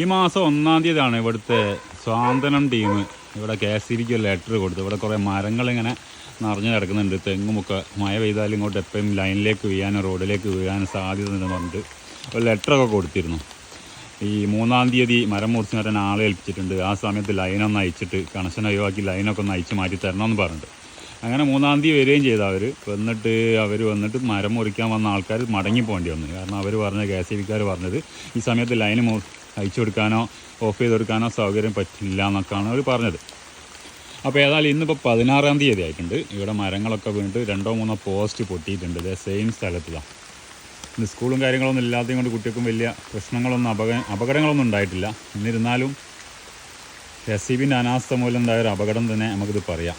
ഈ മാസം ഒന്നാം തീയതിയാണ് ഇവിടുത്തെ സ്വാതന്ത്ര്യം ടീം ഇവിടെ കെ എസ് സിക്ക് ഒരു ലെറ്റർ കൊടുത്തു. ഇവിടെ കുറേ മരങ്ങളിങ്ങനെ നിറഞ്ഞു കിടക്കുന്നുണ്ട്. തെങ്ങുമൊക്കെ മഴ പെയ്താലും ഇങ്ങോട്ട് എപ്പോഴും ലൈനിലേക്ക് വീഴാനും റോഡിലേക്ക് വീഴാനും സാധ്യത ഉണ്ടെന്ന് പറഞ്ഞിട്ട് ഒരു ലെറ്ററൊക്കെ കൊടുത്തിരുന്നു. ഈ മൂന്നാം തീയതി മരം മുറിച്ച് മാറ്റാൻ ആളെ ഏൽപ്പിച്ചിട്ടുണ്ട്. ആ സമയത്ത് ലൈനൊന്ന് അയച്ചിട്ട് കണക്ഷൻ ഒഴിവാക്കി ലൈനൊക്കെ ഒന്ന് അയച്ച് മാറ്റി തരണമെന്ന് പറഞ്ഞിട്ട്. അങ്ങനെ മൂന്നാം തീയതി വരികയും ചെയ്തു. അവർ വന്നിട്ട് അവർ വന്നിട്ട് മരം മുറിക്കാൻ വന്ന ആൾക്കാർ മടങ്ങി പോകേണ്ടി വന്നു. കാരണം അവർ പറഞ്ഞ കെ എസ് ബിക്കാർ പറഞ്ഞത് ഈ സമയത്ത് ലൈന് അയച്ചു കൊടുക്കാനോ ഓഫ് ചെയ്ത് കൊടുക്കാനോ സൗകര്യം പറ്റില്ല എന്നൊക്കെയാണ് അവർ പറഞ്ഞത്. അപ്പോൾ ഏതായാലും ഇന്നിപ്പോൾ പതിനാറാം തീയതി ആയിട്ടുണ്ട്. ഇവിടെ മരങ്ങളൊക്കെ വീണിട്ട് രണ്ടോ മൂന്നോ പോസ്റ്റ് പൊട്ടിയിട്ടുണ്ട്. ഇതേ സെയിം സ്ഥലത്തിലാണ് ഇന്ന് സ്കൂളും കാര്യങ്ങളൊന്നും ഇല്ലാത്തതും കൊണ്ട് കുട്ടികൾക്കും വലിയ പ്രശ്നങ്ങളൊന്നും അപക അപകടങ്ങളൊന്നും ഉണ്ടായിട്ടില്ല. എന്നിരുന്നാലും എസ് സി ബിന്റെ അനാസ്ഥ മൂലം ഒരു അപകടം തന്നെ നമുക്കിത് പറയാം.